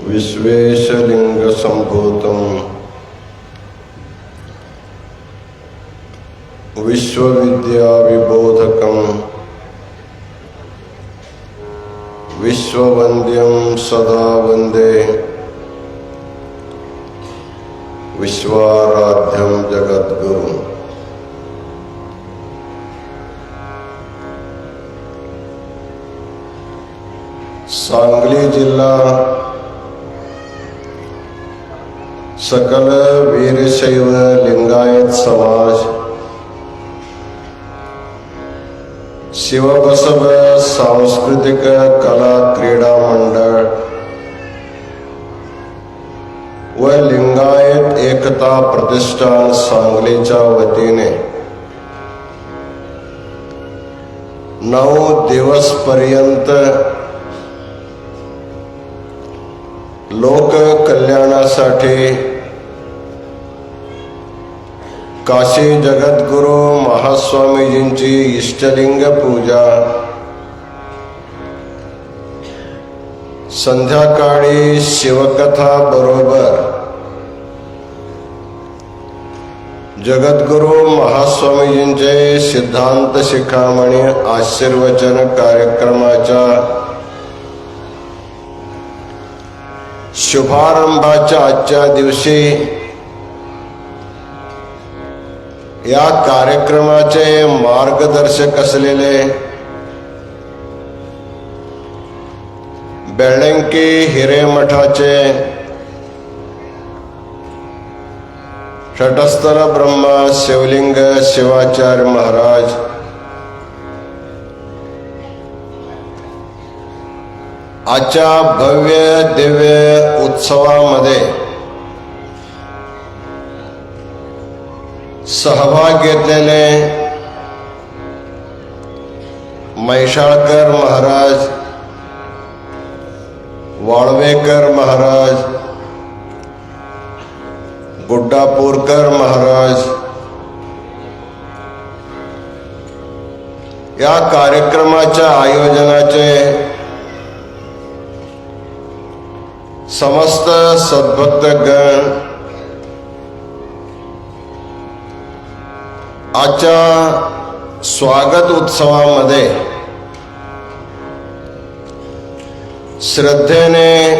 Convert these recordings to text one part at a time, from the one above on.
વિશ્વેશલિંગસંભૂત વિશ્વવિદ્યાવિબોધકમ વિશ્વવંદ્યમ સદા વંદે વિશ્વારાધ્યમ જગદગુરુ સાંગલી જિલ્લા सकल वीरशैव लिंगायत समाज। शिवबसव सांस्कृतिक कला क्रीडा मंडळ। व लिंगायत एकता प्रतिष्ठान सांगलीच्या वतीने। नऊ दिवस पर्यंत काशी जगद्गुरु महास्वामीजींची इष्टलिंग पूजा। संध्याकाळी शिवकथा बरोबर। जगद्गुरु महास्वामीजींचे सिद्धांत शिखामणी आशीर्वचन कार्यक्रमाच्या शुभारंभाच्या आजच्या दिवशी या कार्यक्रमाचे मार्गदर्शक असलेले बेळंकी हिरेमठाचे षटस्तर ब्रह्मा शिवलिंग शिवाचार्य महाराज आजच्या भव्य दिव्य उत्सवामध्ये सहभाग घेतलेले मैशाळकर महाराज वाळवेकर महाराज गुड्डापूरकर महाराज या कार्यक्रमाच्या आयोजनाचे समस्त सद्भक्तगण आजच्या स्वागत उत्सवामध्ये श्रद्धेने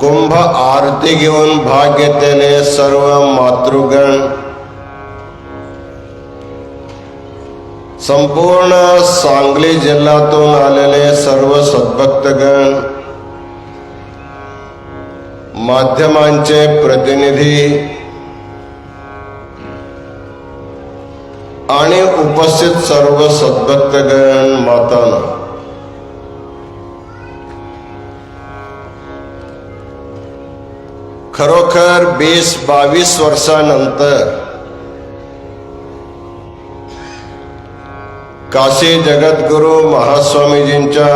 कुंभ आरती घेऊन भाग घेतलेले सर्व मातृगण संपूर्ण सांगली जिल्ह्यातून आलेले सर्व सद्भक्तगण माध्यमांचे प्रतिनिधी आणि उपस्थित सर्व सद्भक्तगण मातांना. खरोखर वीस बावीस वर्षानंतर काशी जगद्गुरु महास्वामीजींच्या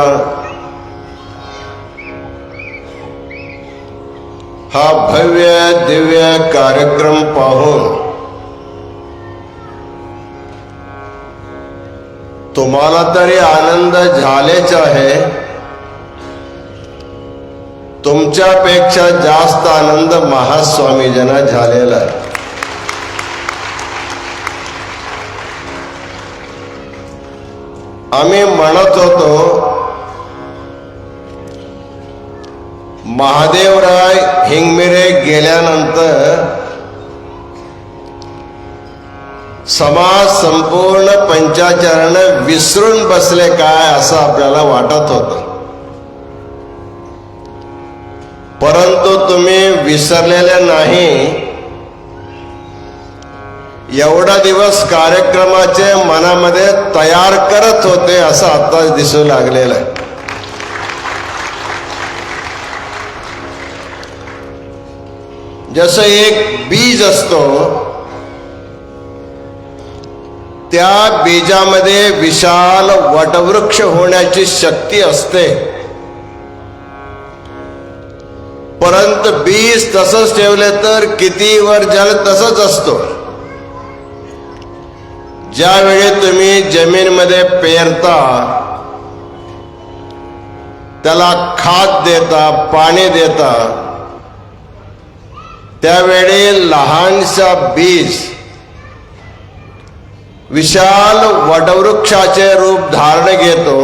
हा भव्य दिव्य कार्यक्रम पाहून तुम्हाला तरी आनंद झालेच आहे. तुमच्यापेक्षा जास्त आनंद महास्वामीजना झालेला आहे. आम्ही म्हणत होतो महादेवराय हिंगमिरे गेल्यानंतर समाज संपूर्ण पंचाचरण विसरून बसले काय असं आपल्याला वाटत होतं. परंतु तुम्ही विसरलेले नाही. एवढा दिवस कार्यक्रमाचे मनामध्ये तयार करत होते असं आता दिसू लागलेलं आहे. जसं एक बीज असतो त्या बीजामध्ये विशाल वटवृक्ष होण्याची शक्ती असते. परंतु बीज तसंच ठेवले तर किती वर जल तसंच असतो. ज्यावेळी तुम्ही जमीनमध्ये पेरता त्याला खाद देता पाणी देता त्यावेळी लहानसा बीज विशाल वटवृक्षाचे रूप धारण घेतो.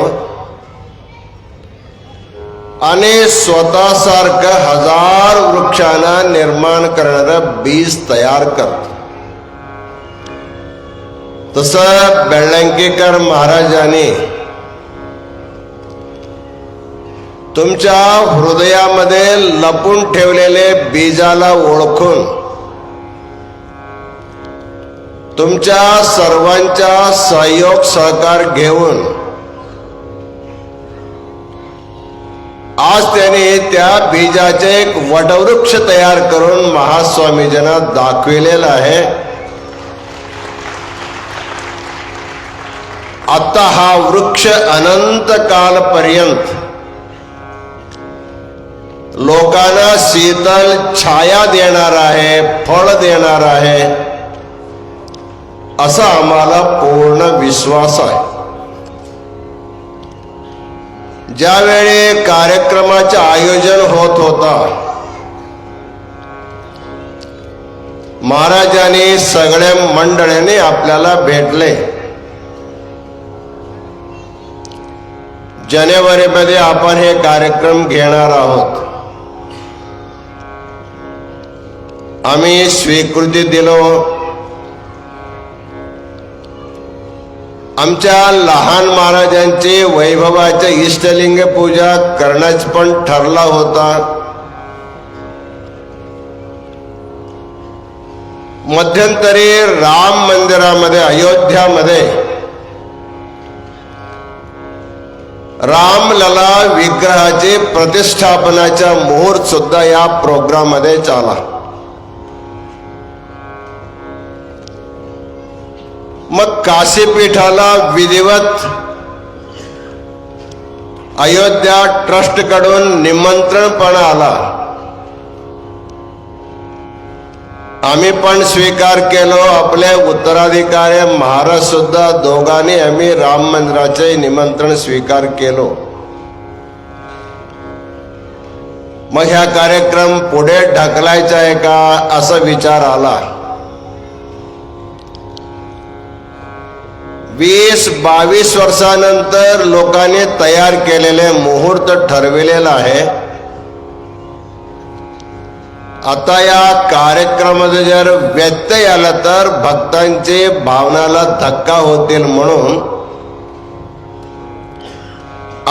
आणि स्वतःसारखं हजार वृक्षांना निर्माण करणारं बीज तयार करतो. तसं बेळंकेकर महाराजांनी तुमच्या हृदयामध्ये लपून ठेवलेले बीजाला ओळखून तुमच्या सर्वांचा सहयोग सहकार घेऊन आज त्यांनी त्या बीजाचे एक वटवृक्ष तयार करून महास्वामीजना दाखविलेलं आहे. आता हा वृक्ष अनंत कालपर्यंत लोकांना शीतल छाया देणार आहे फळ देणार आहे. असा आम्हाला पूर्ण विश्वास आहे. ज्यावेळी कार्यक्रमाचे आयोजन होत होता महाराजांनी सगळ्या मंडळीने आपल्याला भेटले. जानेवारीमध्ये आपण हे कार्यक्रम घेणार आहोत. आम्ही स्वीकृती दिलो. आमच्या लहान महाराजांचे वैभवाचे इष्टलिंग पूजा करण्यास पण ठरला होता. मध्यंतरी राम मंदिरामध्ये अयोध्यामध्ये रामलला विग्रहाची प्रतिष्ठापनाचा मुहूर्त सुद्धा या प्रोग्राममध्ये चाला मग काशीपीठाला विधिवत अयोध्या ट्रस्टकडून निमंत्रण पण आला. आम्ही पण स्वीकार केलो. आपले उत्तराधिकारी महाराज सुद्धा दोघांनी आम्ही राम मंदिराचे निमंत्रण स्वीकार केलो. मग ह्या कार्यक्रम पुढे ढकलायचा आहे का असा विचार आला. वीस बावीस वर्षानंतर लोकांनी तयार केलेले मुहूर्त ठरविलेला आहे. आता या कार्यक्रमामध्ये जर व्यत्यय आला तर भक्तांचे भावनाला धक्का होतील म्हणून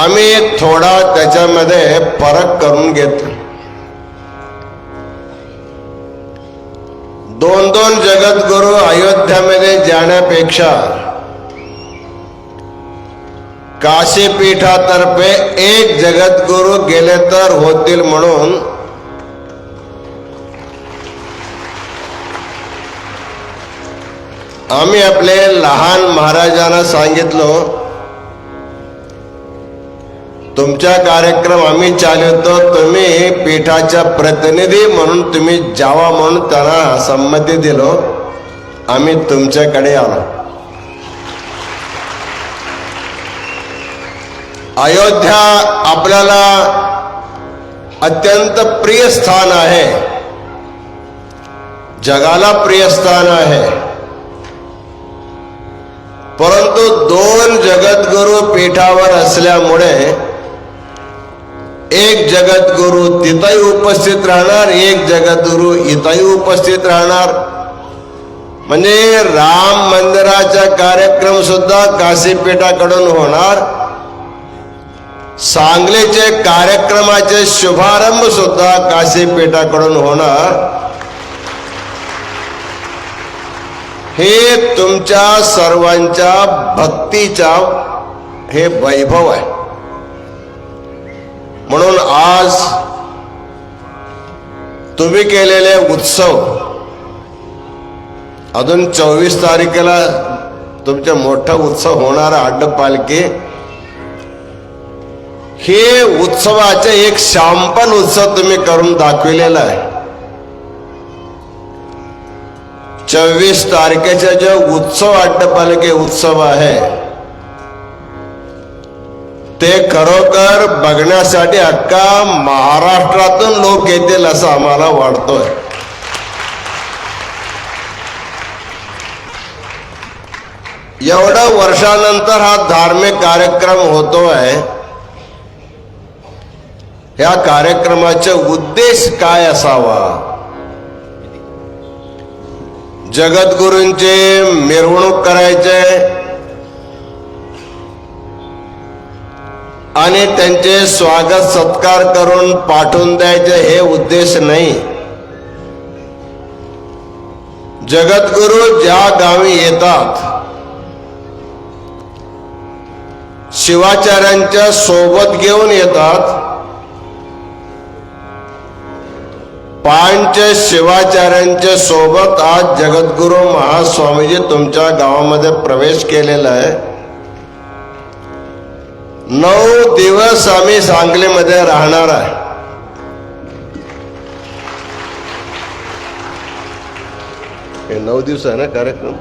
आम्ही थोडा त्याच्यामध्ये फरक करून घेतो. दोन दोन जगद्गुरु अयोध्यामध्ये जाण्यापेक्षा काशीपीठातर्फे एक जगद्गुरु गेले तर होतील म्हणून. आम्ही आपले लहान महाराजांना सांगितलो तुमचा कार्यक्रम आम्ही चालवतो तुम्ही पीठाच्या प्रतिनिधी म्हणून तुम्ही जावा म्हणून त्यांना संमती दिलो. आम्ही तुमच्याकडे आलो. अयोध्या आपल्याला अत्यंत प्रिय स्थान आहे. जगाला प्रिय स्थान आहे. परंतु दोन जगद्गुरु पीठावर असल्यामुळे एक जगद्गुरु तिथंही उपस्थित राहणार एक जगद्गुरु इथंही उपस्थित राहणार. म्हणजे राम मंदिराचा कार्यक्रम सुद्धा काशीपीठाकडून होणार. सांगलीचे कार्यक्रमाचे शुभारंभ सुद्धा काशीपीठाकडून होणार. हे तुमच्या सर्वांच्या भक्तीचा हे वैभव आहे. म्हणून आज तुम्ही केलेले उत्सव अजून चोवीस तारखेला तुमचा मोठा उत्सव होणार अड्डपालखी हे उत्सवाचे एक शांपन उत्सव तुम्ही करून दाखविलेला आहे. चोवीस तारखेचा जो उत्सव अड्डपालिके उत्सव आहे ते खरोखर बघण्यासाठी अख्खा महाराष्ट्रातून लोक येतील असं आम्हाला वाटतोय. एवढं वर्षानंतर हा धार्मिक कार्यक्रम होतो आहे या कार्यक्रमाचा उद्देश काय असावा? जगद्गुरूंचे मिरवणूक करायचे आणि त्यांचे स्वागत सत्कार करून पाठवून द्यायचे हे उद्देश नाही. जगद्गुरु ज्या गावी येतात शिवाचार्यांच्या सोबत घेऊन येतात पांच शिवाचार्यांच्या सोबत आज जगद्गुरु महास्वामीजी तुमच्या गावामध्ये प्रवेश केलेला आहे. नऊ दिवस आम्ही सांगलीमध्ये राहणार आहे. हे नऊ दिवस आहे ना कार्यक्रम?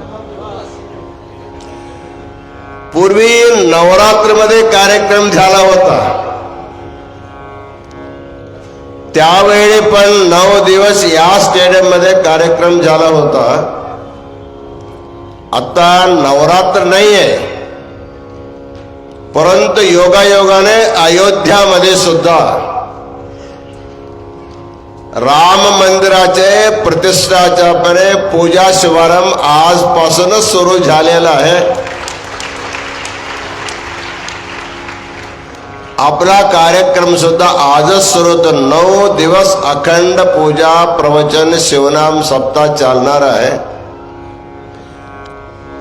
पूर्वी नवरात्रमध्ये कार्यक्रम झाला होता. त्यावेळी पण नऊ दिवस या स्टेडियममध्ये कार्यक्रम झाला होता. आता नवरात्र नाहीये. परंतु योगायोगाने अयोध्यामध्ये सुद्धा राम मंदिराचे प्रतिष्ठाच्यापणे पूजा शुभारंभ आजपासूनच सुरू झालेला आहे. आपला कार्यक्रम सुद्धा आजच सुरू होतो. नऊ दिवस अखंड पूजा प्रवचन शिवनाम सप्ताह चालणार आहे.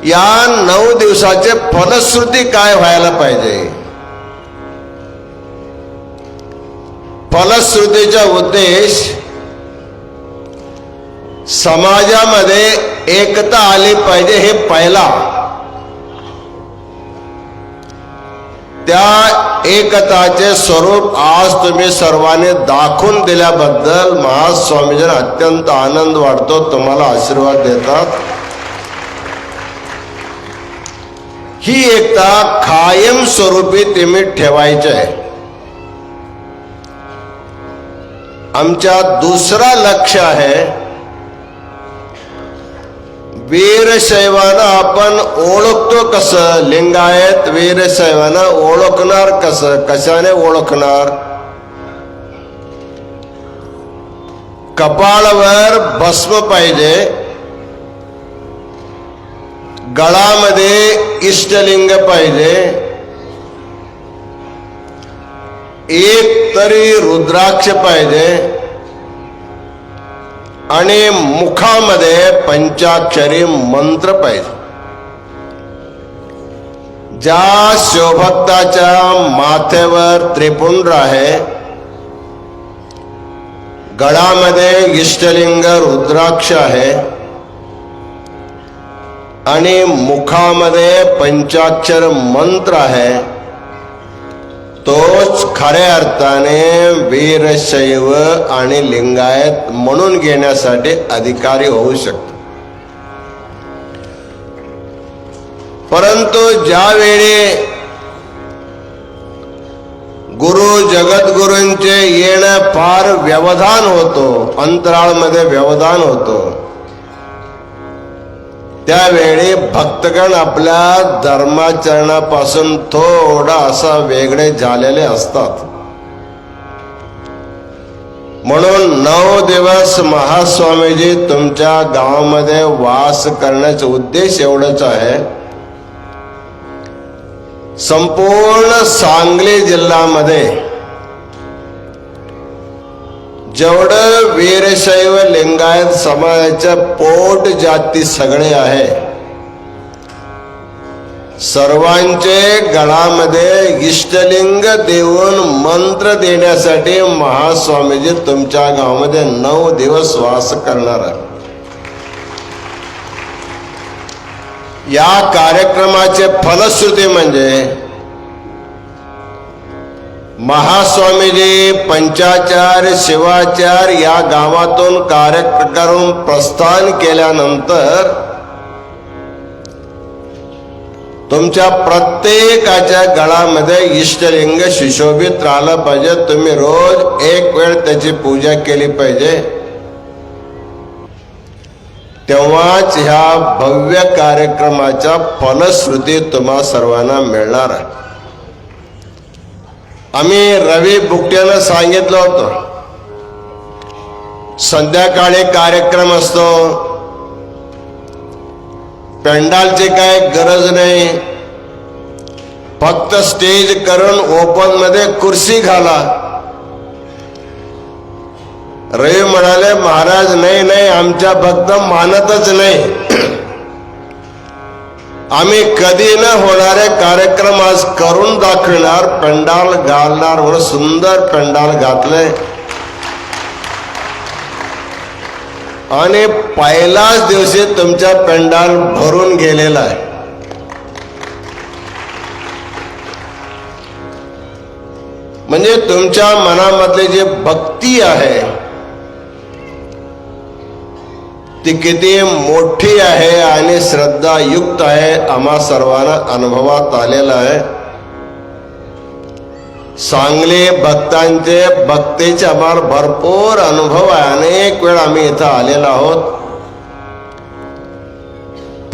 या नऊ दिवसाचे फलश्रुती काय व्हायला पाहिजे? फलश्रुतीचा उद्देश समाजामध्ये एकता आली पाहिजे हे पहिला. त्या एकताचे स्वरूप आज तुम्ही सर्वांनी दाखवून दिल्याबद्दल महास्वामीजींना अत्यंत आनंद वाटतो तुम्हाला आशीर्वाद देतात. ही एकता कायम स्वरूपी तुम्ही ठेवायची आहे. आमच्या दुसरा लक्ष आहे वीरशैवानं आपण ओळखतो कसं? लिंगायत वीरशैवानं ओळखणार कसं? कशाने ओळखणार? कपाळावर भस्म पाहिजे. गळामध्ये इष्टलिंग पाहिजे. एक तरी रुद्राक्ष पाहिजे. आणि मुखामध्ये पंचाक्षरी मंत्र पाहिजे. ज्या शिवभक्ताच्या माथ्यावर त्रिपुंड आहे गळामध्ये इष्टलिंग रुद्राक्ष आहे आणि मुखामध्ये पंचाक्षर मंत्र आहे तोच खऱ्या अर्थाने वीरशैव आणि लिंगायत म्हणून घेण्यासाठी अधिकारी होऊ शकतो. परंतु ज्यावेळी गुरु जगद्गुरूंचे येणं फार व्यवधान होतो अंतराळमध्ये व्यवधान होतो त्यावेळी भक्तगण आपल्या धर्माचरणापासून थोडा असा वेगळे झालेले असतात. म्हणून नऊ दिवस महास्वामीजी तुमच्या गावामध्ये वास करण्याचा उद्देश एवढंच आहे. संपूर्ण सांगली जिल्ह्यामध्ये जेवढं वीरशैव लिंगायत समाजाच्या पोट जाती सगळे आहे सर्वांचे गळामध्ये इष्टलिंग देऊन मंत्र देण्यासाठी महास्वामीजी तुमच्या गावामध्ये नऊ दिवस वास करणार आहे या कार्यक्रमाचे फलश्रुती म्हणजे महास्वामीजी पंचाचार शिवाचार या गावातून कार्यक्रम प्रस्थान केल्यानंतर तुमच्या प्रत्येकाच्या गळामध्ये इष्टलिंग सुशोभित राहिलं पाहिजे. तुम्ही रोज एक वेळ त्याची पूजा केली पाहिजे. तेव्हाच ह्या भव्य कार्यक्रमाच्या फलश्रुती तुम्हा सर्वांना मिळणार आहे. आम्ही रवी बुकट्यानं सांगितलं होतं. संध्याकाळी कार्यक्रम असतो. पेंडालची काय गरज नाही. फक्त स्टेज करून ओपनमध्ये कुर्सी घाला. रवी म्हणाले महाराज नाही नाही आमच्या भक्त मानतच नाही. आम्ही कधी न होणारे कार्यक्रम आज करून दाखविणार पेंडाल घालणार म्हणून सुंदर पेंडाल घातले आणि पहिलाच दिवशी तुमच्या पेंडाल भरून गेलेला आहे. म्हणजे तुमच्या मनामधले जे भक्ती आहे ती किती मोठी आहे आणि श्रद्धा युक्त आहे आम्हा सर्वांना अनुभवात आलेला आहे. सांगली भक्तांचे भक्तीचे आम्हाला भरपूर अनुभव आहे. अनेक वेळ आम्ही इथं आलेलो आहोत.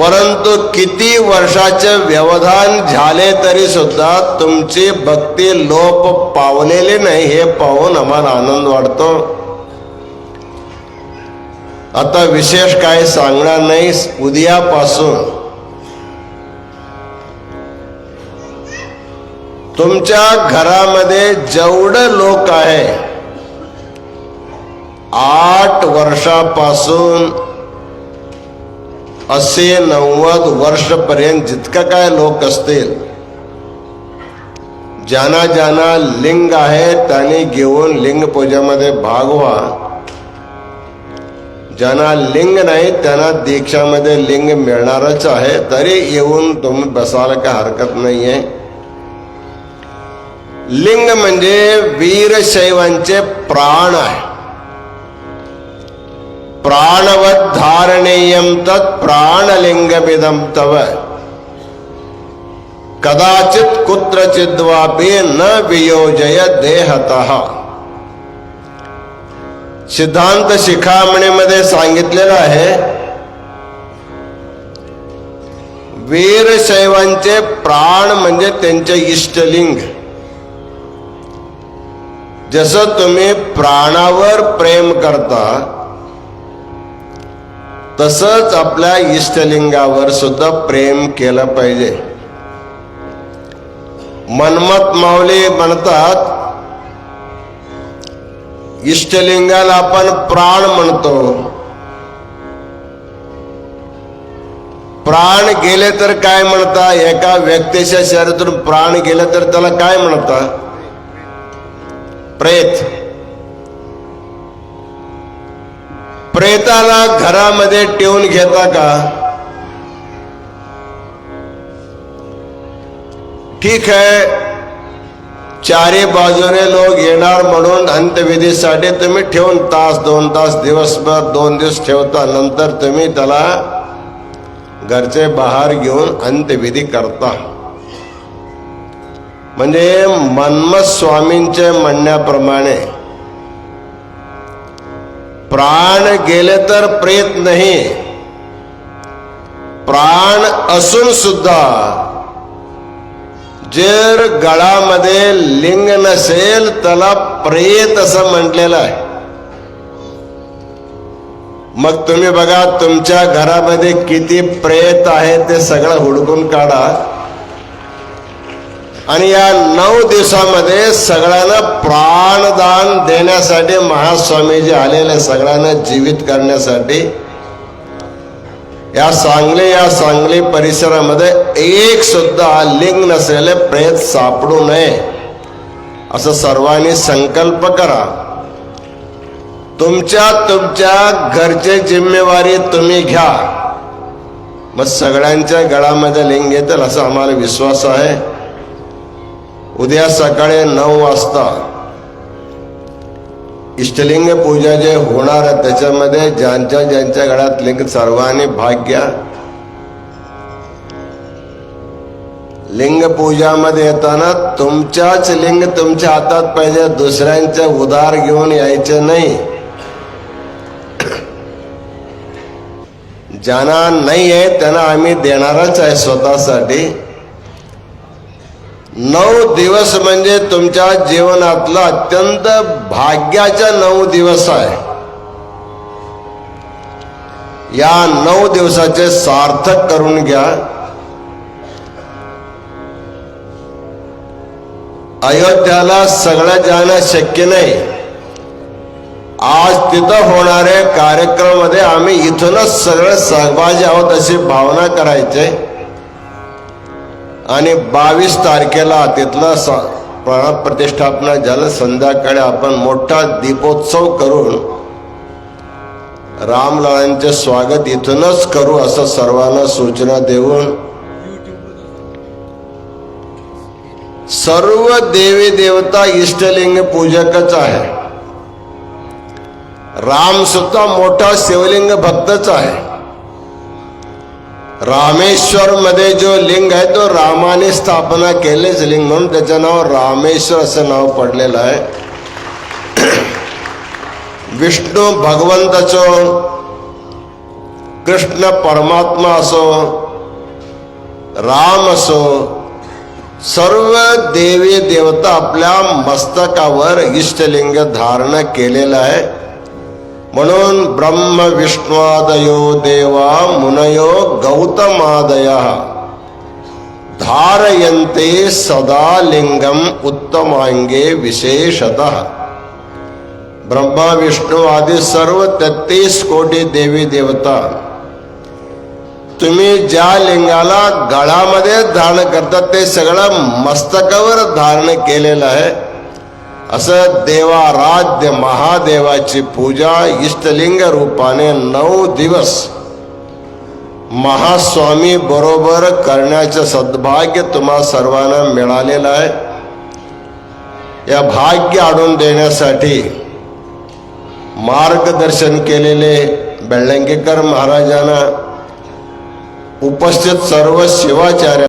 परंतु किती वर्षाचे व्यवधान झाले तरी सुद्धा तुमची भक्ती लोप पावलेली नाही हे पाहून आम्हाला आनंद वाटतो. आता विशेष काय सांगणार नाही उद्यापासून. तुमच्या घरामध्ये जेवढं लोक आहे आठ वर्षापासून असे नव्वद वर्षपर्यंत जितकं काय लोक असतील ज्यांना ज्यांना लिंग आहे त्यांनी घेऊन लिंग पूजेमध्ये भाग व्हा. ज्यांना लिंग नाही, त्यांना दीक्षामध्ये लिंग मिळणारच आहे. तरी येऊन तुम्ही बसायला काय हरकत नाहीये. लिंग म्हणजे वीरशैवांचे प्राण आहे. प्राणवत धारणेयम तत् प्राणलिंगमिदम तव. कदाचित कुत्रचिद्वापि न वियोजय देहतः. सिद्धांत शिखामणीमध्ये सांगितलेलं आहे वीरशैवांचे प्राण म्हणजे त्यांचे इष्टलिंग. जसं तुम्ही प्राणावर प्रेम करता तसंच आपल्या इष्टलिंगावर सुद्धा प्रेम केलं पाहिजे. मनमत माऊली म्हणतात इष्टलिंगाला आपण प्राण म्हणतो. प्राण गेले तर काय म्हणता? एका व्यक्तीच्या शरीरातून प्राण गेले तर त्याला काय म्हणता? प्रेत. प्रेताला घरामध्ये ठेवून घेता का? ठीक आहे. चारी बाजूने लोक येणार म्हणून अंत्यविधीसाठी तुम्ही ठेवून तास दोन तास दिवसभर दोन दिवस ठेवता. नंतर तुम्ही त्याला घरचे बाहेर घेऊन अंत्यविधी करता. म्हणजे मन्मथ स्वामींचे म्हणण्याप्रमाणे प्राण गेले तर प्रेत नाही. प्राण असून सुद्धा जर गळामध्ये लिंग नसेल त्याला प्रेत असं म्हटलेलं आहे. मग तुम्ही बघा तुमच्या घरामध्ये किती प्रेत आहे ते सगळं हुडकून काढा. आणि या नऊ दिवसामध्ये सगळ्यांना प्राणदान देण्यासाठी महास्वामीजी आलेले सगळ्यांना जीवित करण्यासाठी या सांगली या सांगली परिसरामध्ये एक सुद्धा लिंग नसलेले प्रेत सापडू नये. असं सर्वांनी संकल्प करा. तुमच्या तुमच्या घरची जिम्मेवारी तुम्ही घ्या. मग सगळ्यांच्या गळामध्ये लिंग येतील असा आम्हाला विश्वास आहे. उद्या सकाळी नऊ वाजता इष्टलिंग पूजा जे होणार आहे त्याच्यामध्ये ज्यांच्या ज्यांच्या घरात लिंग सर्वांनी भाग घ्या. लिंग पूजामध्ये येताना तुमच्याच लिंग तुमच्या हातात पाहिजे दुसऱ्यांचे उधार घेऊन यायचे नाही. ज्यांना नाही आहे त्यांना आम्ही देणारच आहे स्वतःसाठी. नऊ दिवस म्हणजे तुमच्या जीवनातला अत्यंत भाग्याचा नऊ दिवस आहे. या नऊ दिवसाचे सार्थक करून घ्या. अयोध्याला सगळं जाणं शक्य नाही. आज तिथं होणाऱ्या कार्यक्रमामध्ये आम्ही इथूनच सगळं सहभागी आहोत अशी भावना करायचे. आणि बावीस तारखेला तिथला स- प्राण प्रतिष्ठापना झालं. संध्याकाळी आपण मोठा दीपोत्सव करून रामलालांचे स्वागत इथूनच करू असं सर्वांना सूचना देऊन सर्व देवी देवता इष्टलिंग पूजकच आहे. राम सुद्धा मोठा शिवलिंग भक्तच आहे. रामेश्वर मध्ये जो लिंग आहे तो रामाने स्थापना केलेच लिंग म्हणून त्याचं नाव रामेश्वर असं नाव पडलेलं आहे. विष्णू भगवंताचो कृष्ण परमात्मा असो राम असो सर्व देवी देवता आपल्या मस्तकावर इष्टलिंग धारण केलेलं आहे. म्हणून ब्रह्म विष्णुआदयो देवा मुनयो गौतमादय. धारयन्ते सदा लिंगम उत्तमांगे विशेषतः. ब्रह्मा विष्णू आदी सर्व तेहतीस कोटी देवी देवता. तुम्ही ज्या लिंगाला गळामध्ये धारण करतात ते सगळं मस्तकावर धारण केलेलं आहे. असं देवाराध्य महादेवाची पूजा इष्टलिंग रूपाने नऊ दिवस महास्वामी बरोबर करण्याचं सद्भाग्य तुम्हा सर्वांना मिळालेलं आहे. या भाग्य आणून देण्यासाठी मार्गदर्शन केलेले बेळंगेकर महाराजांना उपस्थित सर्व शिवाचार्य